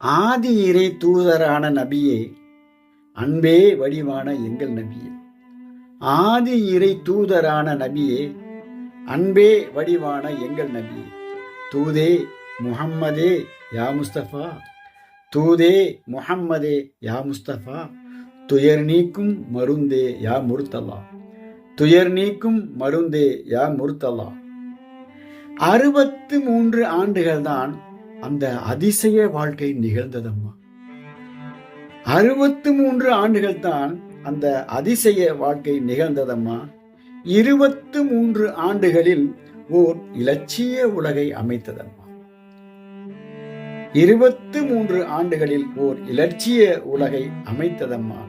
ஆதி இறை தூதரான நபியே அன்பே வடிவான எங்கள் நபியே. ஆதி இறை தூதரான நபியே அன்பே வடிவான எங்கள் நபியே. தூதே முஹம்மதே யா முஸ்தபா. தூதே முஹம்மதே யா முஸ்தபா. துயர் நீக்கும் மருந்தே யா முர்த்தலா. துயர் நீக்கும் மருந்தே யா முர்த்தலா. அறுபத்து மூன்று ஆண்டுகள் தான் அந்த அதிசய வாழ்க்கை நிகழ்ந்ததம்மா. அறுபத்து மூன்று ஆண்டுகள் தான் அந்த அதிசய வாழ்க்கை நிகழ்ந்ததம்மா. இருபத்து மூன்று ஆண்டுகளில் ஓர் இலட்சிய உலகை அமைத்ததம்மா. இருபத்து மூன்று ஆண்டுகளில் ஓர் இலட்சிய உலகை அமைத்ததம்மா.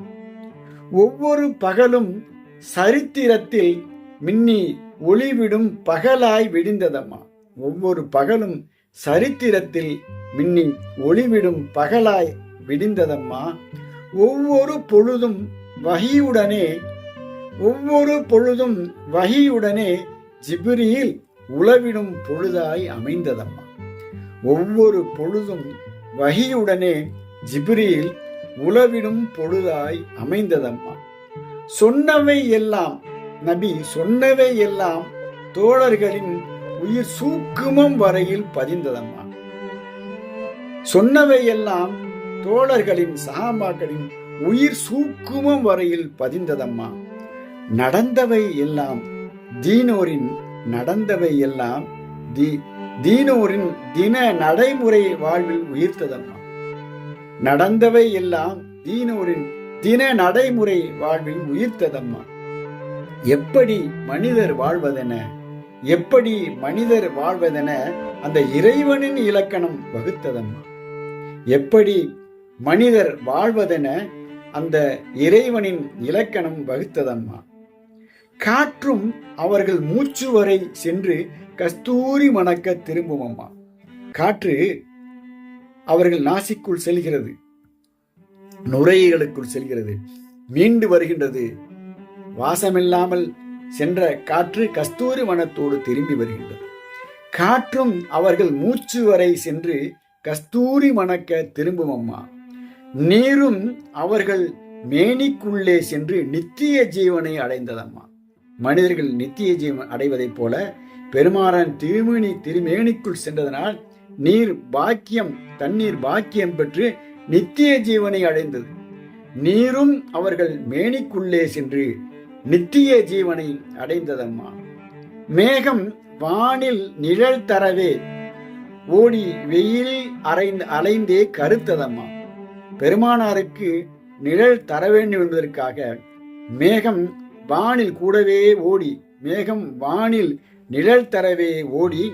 ஒவ்வொரு பகலும் சரித்திரத்தில் மின்னி ஒளிவிடும் பகலாய் விடிந்ததம்மா. ஒவ்வொரு பகலும் சரித்திரத்தில் மின்னி ஒளிவிடும் பகலாய் விடிந்ததம்மா. ஒவ்வொரு பொழுதும் வகியுடனே ஒவ்வொரு பொழுதும் வகியுடனே ஜிபிரியில் உளவிடும் பொழுதாய் அமைந்ததம்மா. ஒவ்வொரு பொழுதும் வகியுடனே ஜிபிரியில் உளவிடும் பொழுதாய் அமைந்ததம்மா. சொன்னவை எல்லாம் நபி சொன்னவை எல்லாம் தோழர்களின் உயிர் சூக்குமம் வரையில் பதிந்ததம்மா. சொன்னவை எல்லாம் தோழர்களின் சகாமாக்களின் உயிர் சூக்குமம் வரையில் பதிந்ததம்மா. நடந்தவை எல்லாம் தீனோரின் நடந்தவை எல்லாம் தி தீனோரின் தின நடைமுறை வாழ்வில் உயிர்த்ததம்மா. நடந்தவை எல்லாம் தீனோரின் தின நடைமுறை வாழ்வில் உயிர்த்ததம்மா. எப்படி மனிதர் வாழ்வதென எப்படி மனிதர் வாழ்வதென அந்த இறைவனின் இலக்கணம் வகுத்ததம்மா. எப்படி மனிதர் வாழ்வதென அந்த இறைவனின் இலக்கணம் வகுத்ததம்மா. காற்றும் அவர்கள் மூச்சு வரை சென்று கஸ்தூரி மணக்க திரும்பும் அம்மா காற்று அவர்கள் நாசிக்குள் செல்கிறது நுரையீரலுக்குள் செல்கிறது மீண்டு வருகின்றது. வாசமில்லாமல் சென்ற காற்று கஸ்தூரி வனத்தோடு திரும்பி வருகின்றது. காற்றும் அவர்கள் மூச்சு வரை சென்று கஸ்தூரி மணக்க திரும்பும் அம்மா நீரும் அவர்கள் மேனிக்குள்ளே சென்று நித்திய ஜீவனை அடைந்ததம்மா. மனிதர்கள் நித்திய ஜீவன் அடைவதைப் போல பெருமாறன் திருமேனி திருமேனிக்குள் சென்றதனால் நீர் பாக்கியம் தண்ணீர் பாக்கியம் பெற்று நித்திய ஜீவனை அடைந்தது. நீரும் அவர்கள் மேனிக்குள்ளே சென்று நித்திய ஜீவனை அடைந்ததம்மா. மேகம் வானில் நிழல் தரவே ஓடி வெயிலில் அரைந்து அலைந்தே கருத்ததம்மா. பெருமானாருக்கு நிழல் தர வேண்டும் என்பதற்காக மேகம் வானில் கூடவே ஓடி மேகம் வானில் நிழல் தரவே ஓடி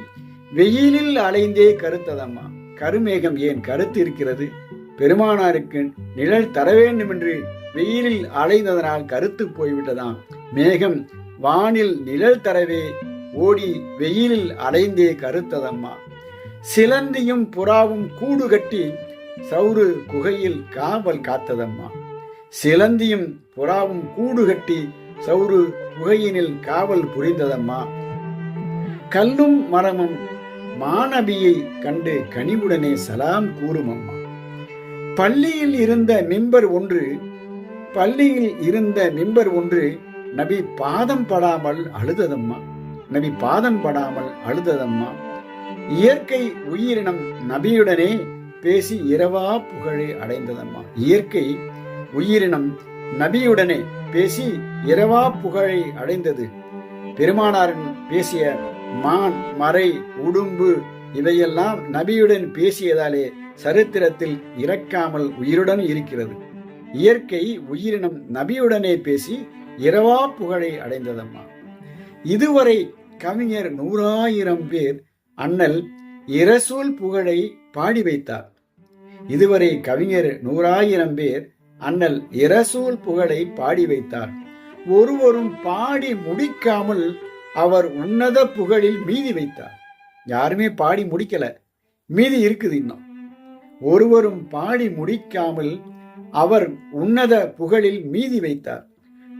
வெயிலில் அலைந்தே கருத்ததம்மா. கருமேகம் ஏன் கருத்து இருக்கிறது பெருமானாருக்கு நிழல் தர வேண்டும் என்று வெயிலில் அலைந்ததனால் கருத்து போய்விட்டதாம். மேகம் வானில் நிழல் தரவே ஓடி வெயிலில் அலைந்தே கருத்ததம்மா. சிலந்தியும் புறாவும் கூடு கட்டி சௌரு குகையில் காவல் காத்ததம்மா. சிலந்தியும் புறாவும் கூடு கட்டி சௌரு குகையினில் காவல் புரிந்ததம்மா. கல்லும் மரமும் மாணவியை கண்டு கனிவுடனே சலாம் கூறும் அம்மா பள்ளியில் இருந்த மெம்பர் ஒன்று பள்ளியில் இருந்த மிம்பர் ஒன்று நபி பாதம் படாமல் அழுததம்மா. நபி பாதம் படாமல் அழுததம்மா. இயற்கை உயிரினம் நபியுடனே பேசி இரவா புகழை அடைந்ததம்மா. இயற்கை உயிரினம் நபியுடனே பேசி இரவா புகழை அடைந்தது. பெருமானாரின் பேசிய மான் மறை உடும்பு இவையெல்லாம் நபியுடன் பேசியதாலே சரித்திரத்தில் இறக்காமல் உயிருடன் இருக்கிறது. இயற்கை உயிரினம் நபியுடனே பேசி இரவா புகழை அடைந்ததம்மா. இதுவரை கவிஞர் நூறாயிரம் பேர் அண்ணல் இரசூல் புகழை பாடி வைத்தார். இதுவரை கவிஞர் நூறாயிரம் பேர் அண்ணல் இரசூல் புகழை பாடி வைத்தார். ஒருவரும் பாடி முடிக்காமல் அவர் உன்னத புகழில் மீதி வைத்தார். யாருமே பாடி முடிக்கல. மீதி இருக்குது இன்னும். ஒருவரும் பாடி முடிக்காமல் அவர் உன்னத புகழில் மீதி வைத்தார்.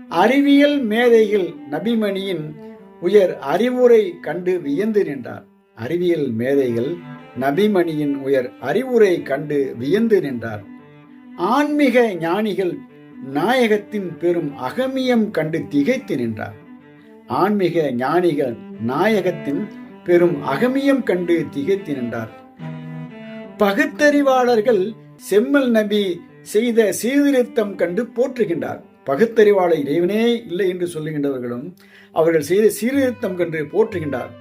அறிவியல் மேதைகள் நபிமணியின் உயர் அறிவுரை கண்டு வியந்து நின்றார். அறிவியல் மேதைகள் நபிமணியின் உயர் அறிவுரை கண்டு வியந்து நின்றார். ஆன்மீக ஞானிகள் நாயகத்தின் பெரும் அகமியம் கண்டு திகைத்து நின்றார். ஆன்மீக ஞானிகள் நாயகத்தின் பெரும் அகமியம் கண்டு திகைத்து நின்றார். பகுத்தறிவாளர்கள் செம்மல் நபி செய்த சீர்திருத்தம் கண்டு போற்றுகின்றார். பகுத்தறிவாளர் இறைவனே இல்லை என்று சொல்லுகின்றவர்களும் அவர்கள் செய்த சீர்திருத்தம் கண்டு போற்றுகின்றார்.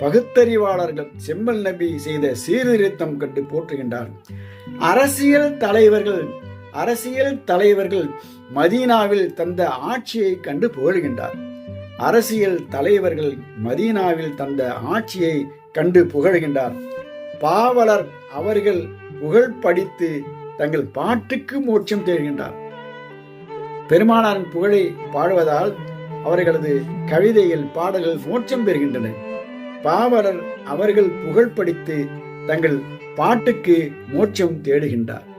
பகுத்தறிவாளர்கள் செம்மல் நபி செய்த சீர்திருத்தம் கண்டு போற்றுகின்றார். அரசியல் தலைவர்கள் அரசியல் தலைவர்கள் மதீனாவில் தந்த ஆட்சியை கண்டு புகழ்கின்றார். அரசியல் தலைவர்கள் மதீனாவில் தந்த ஆட்சியை கண்டு புகழ்கின்றார். பாவலர் அவர்கள் புகழ் படித்து தங்கள் பாட்டுக்கு மோட்சம் தேடுகின்றார். பெருமானாரின் புகழை பாடுவதால் அவர்களது கவிதைகள் பாடல்கள் மோட்சம் பெறுகின்றன. பாவலர் அவர்கள் புகழ் படித்து தங்கள் பாட்டுக்கு மோட்சம் தேடுகின்றார்.